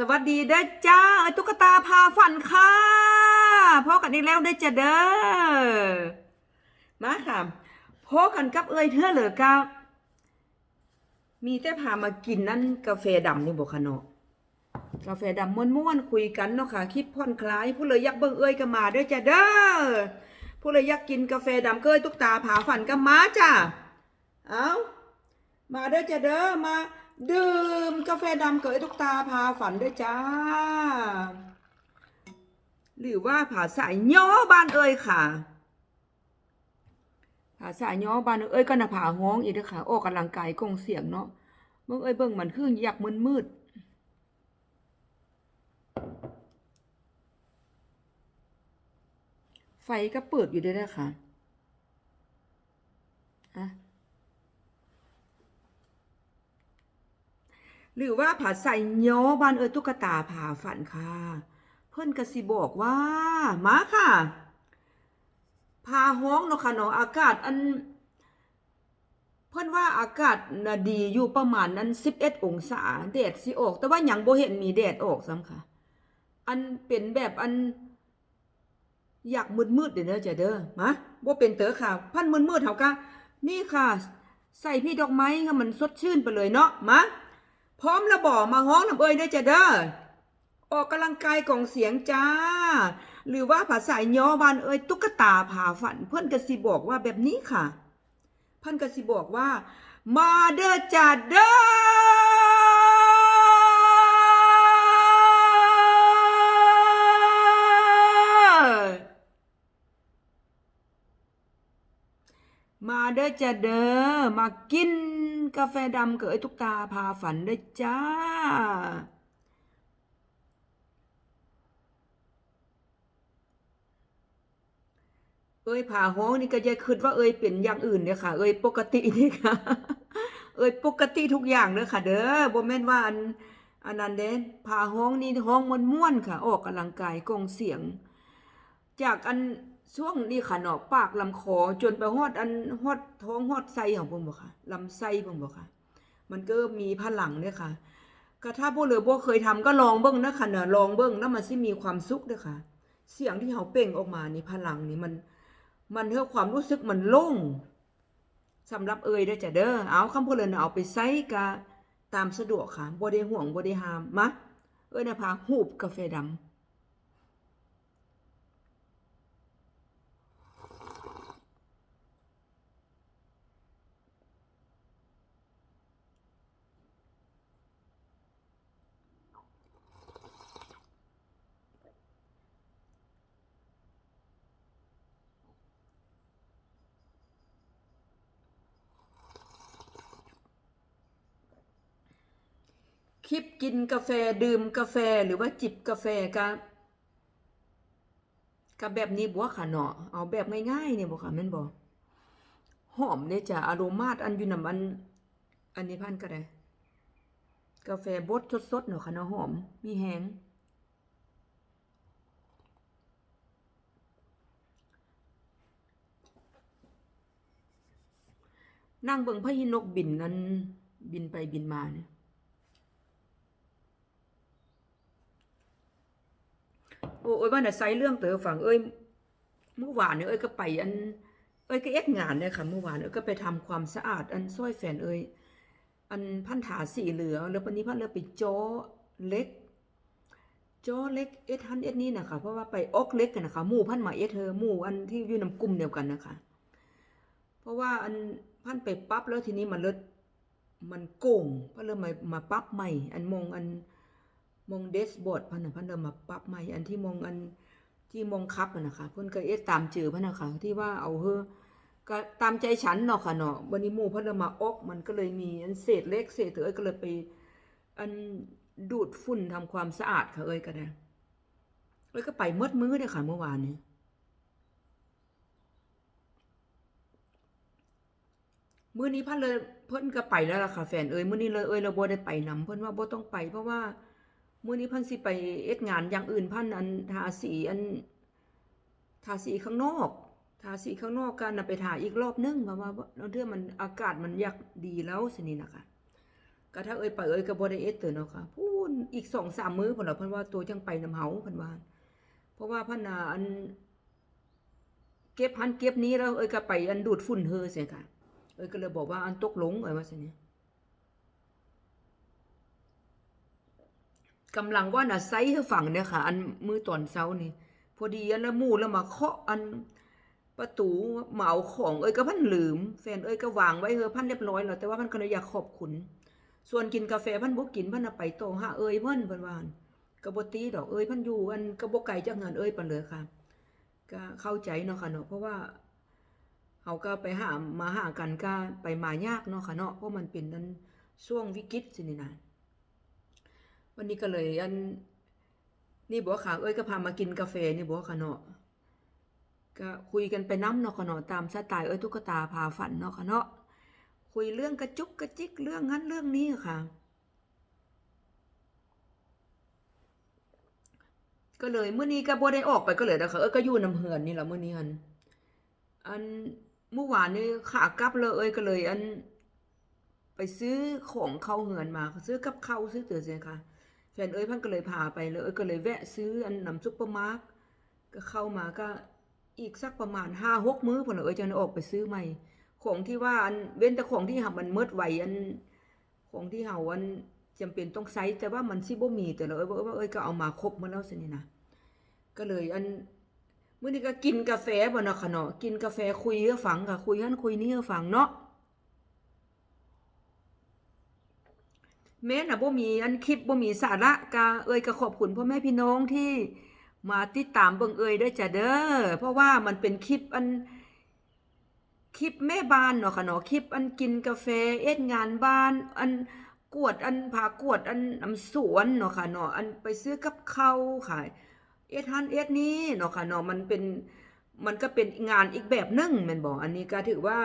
สวัสดีเด้อจ้าไอ้ตุ๊กตาพาฝันค่ะพอกันอีกแล้วได้จ้ะเด้อมาค่ะพอกันกับเอ้ยเธอเหลือก้ามีแต่พามากินนั่นกาแฟดำนี่บอกคะเนาะกาแฟดำม้วนๆคุยกันเนาะค่ะคิดผ่อนคลายผู้เลยอยากเบิ่งเอ้ยก็มาเด้อจ้ะเด้อผู้เลยอยากกินกาแฟดำเอ้ยตุ๊กตาพาฝันก็มาจ้ะเอามาเด้อจ้าเด้อมา ดื่มกาแฟดำเกยตุกตาพาฝันด้วยจ้า หรือว่าผาสาย่อบ้านเอ้ยค่ะผาสาย่อบ้านเอ้ยก็น่ะผาห้องอีกเด้อค่ะออกกำลังกายกงเสียงเนาะเบิ่งเอ้ยเบิ่งมันคืออยากมืดมืดไฟก็เปิดอยู่ด้วยนะคะอะ หรือว่าผาใส่ย้อบานเอ้ยตุ๊กตาผาฝันค่ะ เพิ่อนกสิบอกว่า มาค่ะพาห้องเนาะค่ะเนาะอากาศอัน เพิ่อนว่าอากาศน่ะดีอยู่ประมาณนั้น11องศาแดดสิออก แต่ว่าหยังโบเห็นมีแดดออกซ้ำค่ะ อันเป็นแบบอัน อยากมืดๆเด้อเด้อจ้ะเด้อมาบ่เป็นเต๋อค่ะ พันมืดๆเฮาก็นี่ค่ะ ใส่พี่ดอกไม้ให้มันสดชื่นไปเลยเนาะมา พร้อมระบอมาฮ้องน้ำเอ้ยได้จ้ะเด้อออกกำลังกายของเสียงจ้า หรือว่าภาษาย่อบานเอ้ยตุ๊กตาผ่าฝัน เพื่อนกสิบอกว่าแบบนี้ค่ะ เพื่อนกสิบอกว่า มาเด้อจ้าเด้อ มาเด้อจ้าเด้อมากินกาแฟดำกับไอ้ทุกตาพาฝันเด้อจ้า เอ้ยผ่าห้องนี่ก็จะคิดว่าเอ้ยเป็นอย่างอื่นเนี่ยค่ะ เอ้ยปกตินี่ค่ะ เอ้ยปกติทุกอย่างเด้อค่ะ เด้อบ่แม่นว่าอันอันนั้นเด้ผ่าห้องนี่ห้องมันม่วนค่ะ ออกกำลังกายกองเสียง จากอัน ช่วงนี้ค่ะเนาะปากลำคอจนไปฮอดอันฮอดท้องฮอดไส้ของผมบ่ค่ะลำไส้ผมบ่ค่ะ มันก็มีพลังเนี่ยค่ะก็ถ้าพวกเหลือบ่เคยทำก็ลองเบิ่งนะค่ะเนาะลองเบิ่งแล้วมันสิมีความสุขเด้อค่ะ เสียงที่เฮาเป่งออกมานี่พลังนี่มัน มันเท่าความรู้สึกมันโล่งสำหรับเอ่ยเด้อจ้ะเด้อเอาคำพูดเลยนะเอาไปใส่กะตามสะดวกค่ะบ่ได้ห่วงบ่ได้หามมาเอ้ยนะพาหูบกาแฟดำ คลิปกินกาแฟดื่มกาแฟหรือว่าจิบกาแฟกะกับแบบนี้บ่ค่ะเนาะเอาแบบง่ายๆเนี่ยบ่ค่ะแม่นบ่หอมเนี่ยจ้ะอารมาตอันอยู่นำอัน อันนี้พันก็ได้กาแฟบดสดๆเนาะค่ะเนาะหอม มีแฮงนั่งเบิ่งพะยินกบินนั้นบินไปบินมาเนี่ย โอ้ยว่าน่ะไซเรื่องเต๋อฝังเอ้ยเมื่อวานเนี่ยเอ้ยก็ไปอัน เอ้ยก็เอ็ดงานเนี่ยค่ะเมื่อวานเอ้ยก็ไปทำความสะอาดอันซ้อยแฟนเอ้ยอันพันถาสีเหลือแล้ววันนี้พันเลือไปจ้อเล็กจ้อเล็กเอ็ดฮันเอ็ดนี่นะคะเพราะว่าไปออกเล็กกันนะคะหมู่พันมาเอ็ดเธอหมู่อันที่อยู่นำกลุ่มเดียวกันนะคะ เพราะว่าอันพันไปปั๊บแล้วทีนี้มันเลิศมันโก่งพันเริ่มมามาปั๊บใหม่ อันมองอัน มองเดสบอร์ดพันน่ะพันเดิมมาปรับใหม่อันที่มองอันที่มองคับอะนะคะเพิ่นก็เอ๊ะตามจือพันนะคะที่ว่าเอาเฮอก็ตามใจฉันเนาะค่ะเนาะวันนี้หมู่พันเดิมมาออกมันก็เลยมีอันเศษเล็กเศษเอ้ยก็เลยไปอันดูดฝุ่นทำความสะอาดค่ะเอ้ยก็ได้เอ้ยก็ไปเมื่อมื้อเด้อค่ะเมื่อวานนี้มื้อนี้พันเลยเพิ่นก็ไปแล้วล่ะค่ะแฟนเอ้ยมื้อนี้เลยเอ้ยเราบ่ได้ไปนำเพิ่นว่าบ่ต้องไปเพราะว่า มื่อนี้พันสิไปเอ็ดงานอย่างอื่นพันอันทาสีอันทาสีข้างนอก ทาสีข้างนอกกันนะไปทาอีกรอบนึงเพราะว่าเรื่องมันอากาศมันอยากดีแล้วสินี่นะคะก็ถ้าเอ้ยไปเอ้ยก็บ่ได้เอ็ดเตือนเนาะค่ะพูนอีก2-3มื้อพุ่นล่ะเพิ่นว่าตัวจังไปน้ำเฮาพิ่นว่าเพราะว่าพิ่นน่ะอันเก็บหันเก็บนี้แล้วเอ้ยก็ไปอันดูดฝุ่นเฮอเสียค่ะเอ้ยก็เลยบอกว่าอันตกหลงเอ้ยว่าซั่น กำลังว่าน่ะไซให้ฟังเนี่ยค่ะ อันมือตอนเช้านี่ พอดีอันละมู่แล้วมาเคาะอันประตูมาเอาของเอ้ยก็พันลืมแฟนเอ้ยก็วางไว้เฮอพันเรียบร้อยแล้วแต่ว่าพันก็เลยอยากขอบคุณ ส่วนกินกาแฟพันบ่กินพันไปต่อหาเอ้ยเพิ่นเพิ่นว่าหั่นก็บ่ตีดอกเอ้ยพันอยู่อันก็บ่ไกลจากงานเอ้ยปานเลยค่ะ ก็เข้าใจเนาะค่ะเนาะเพราะว่าเฮาก็ไปหามาหากันก็ไปมายากเนาะค่ะเนาะเพราะมันเป็นนั้นช่วงวิกฤตสินี่นะ วันนี้ก็เลยอันนี่บอกค่ะเอ้ยก็พามากินกาแฟนี่บอกค่ะเนาะก็คุยกันไปน้ำเนาะค่ะเนาะตามสไตล์เอ้ยตุ๊กตาพาฝันเนาะค่ะเนาะคุยเรื่องกระจุกกระจิกเรื่องนั้นเรื่องนี้ค่ะ ก็เลยเมื้อนี้ก็บ่ได้ออกไปก็เลยนะคะเอ้ยก็อยู่นำเฮือนนี่แหล่ะมื้อนี้หั่นอันเมื่อวานนี้ขากลับเลยเอ้ยก็เลยอัน ไปซื้อของเข้าเฮือนมาซื้อกับเข้าซื้อเตือเสียค่ะ ฟนเอ้ยพันก็เลยพาไปเลยเอ้ยก็เลยแวะซื้ออันน้ำซุปเปอร์มาร์ทก็เข้ามาก็อีกสักประมาณ5-6มื้อพุ่นเอ้ยจะออกไปซื้อใหม่ ของที่ว่าอันเว้นแต่ของที่หามันหมดไวอันของที่เฮาอันจำเป็นต้องใช้แต่ว่ามันสิบ่มีแต่ละเอ้ยว่าเอ้ยก็เอามาครบหมดแล้วซินี่นะก็เลยอันเมื้อนี้ก็กินกาแฟบ่เนาะค่ะเนาะกินกาแฟคุยให้ฟังค่ะคุยหันคุยนี่ให้ฟังเนาะ แม้นะบ่มีอันคลิปบ่มีสาระกะเอ่ยก็ขอบคุณพ่อแม่พี่น้องที่มาติดตามเบิ่งเอ่ยด้วยจ้ะเด้อเพราะว่ามันเป็นคลิปอันคลิปแม่บ้านเนาะค่ะเนาะคลิปอันกินกาแฟเอ็ดงานบ้าน อันกวดอันผากวดอันน้ำสวนเนาะค่ะเนาะอันไปซื้อกับเข้าวขายเอ็ดหันเอ็ดนี้เนาะค่ะเนาะมันเป็นมันก็เป็นงานอีกแบบหนึงแม่นบ่อันนี้ก็ถือว่า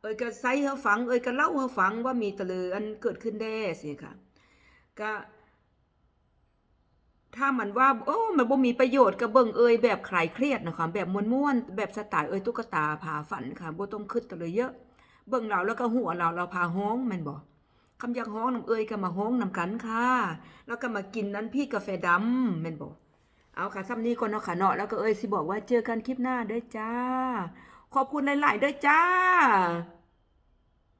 เอ้ยก็ใส่ให้ฟัง เอ้ยก็เล่าให้ฟังว่ามีตะลืออันเกิดขึ้นแด้สิค่ะก็ถ้ามันว่าโอ้มันบ่มีประโยชน์ก็เบิ่งเอยแบบคลายเครียดนะคะแบบม่วนๆแบบสไตล์เอ้ยตุ๊กตาพาฝันค่ะบ่ต้องคิดตะเลยเยอะ เบิ่งเราแล้วก็หัวเราเราพาฮ้องแม่นบ่คำอยากฮ้องนํเอ้ยก็มาฮ้องนํกันค่ะ แล้วก็มากินนั้นพี่กาแฟดำแม่นบ่เอาค่ะซ้ำนี้ก่อนเนาะค่ะเนาะแล้วก็เอ้ยสิบอกว่าเจอกันคลิปหน้าเด้อจ้า ขอบคุณหลายๆเด้อจ้า